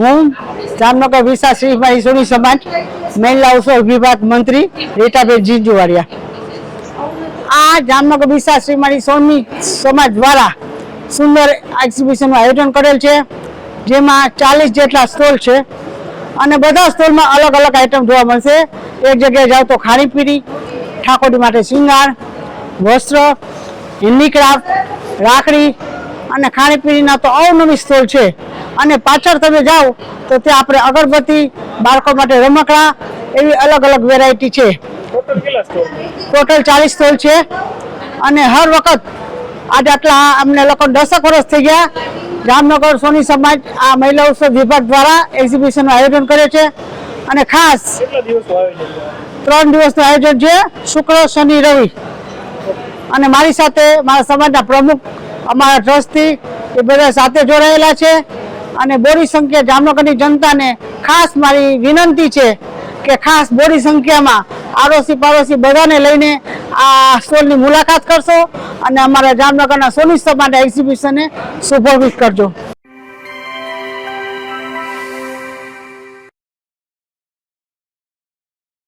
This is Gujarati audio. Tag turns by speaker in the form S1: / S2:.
S1: હું જામનગર વિશા શ્રીભાઈ સોની સમાજ, મહિલા ઉત્સવ વિભાગ મંત્રી રીટાબેન જીંજુવાડિયા. આ જામનગર વિશા શ્રી મારી સોની સમાજ દ્વારા સુંદર એક્ઝિબિશનનું આયોજન કરેલ છે, જેમાં ચાલીસ જેટલા સ્ટોલ છે અને બધા સ્ટોલમાં અલગ અલગ આઈટમ જોવા મળશે. એક જગ્યાએ જાઓ તો ખાણીપીણી ઠાકોરી માટે શિંગાર, વસ્ત્ર હેન્ડીક્રાફ્ટ રાખડી અને ખાણીપીણીના તો અવનવી સ્થળ છે. અને પાછળ તમે જાઓ તો ત્યાં આપણે અગરબત્તી બાળકો માટે રમકડા એવી અલગ અલગ વેરાયટી છે.
S2: ટોટલ
S1: ચાલીસ સ્ટોલ છે. અને હર વખત આજે આટલા અમને લોકો દસક વર્ષ થઈ ગયા. જામનગર સોની સમાજ આ મહિલા ઉત્સવ વિભાગ દ્વારા એક્ઝિબિશનનું આયોજન કરે છે. અને ખાસ? ત્રણ દિવસનું આયોજન છે શુક્ર શનિ રવિ. અને મારી સાથે મારા સમાજના પ્રમુખ અમારા ટ્રસ્ટથી એ બધા સાથે જોડાયેલા છે અને બોરી સંખ્યા જામનગરની જનતાને ખાસ મારી વિનંતી છે કે ખાસ બોરી સંખ્યામાં આડોશી પાડોશી બધાને લઈને આ સ્ટોલની મુલાકાત કરશો અને અમારા જામનગરના સોની માટે એક્ઝિબિશનને સુપરવિઝ કરજો.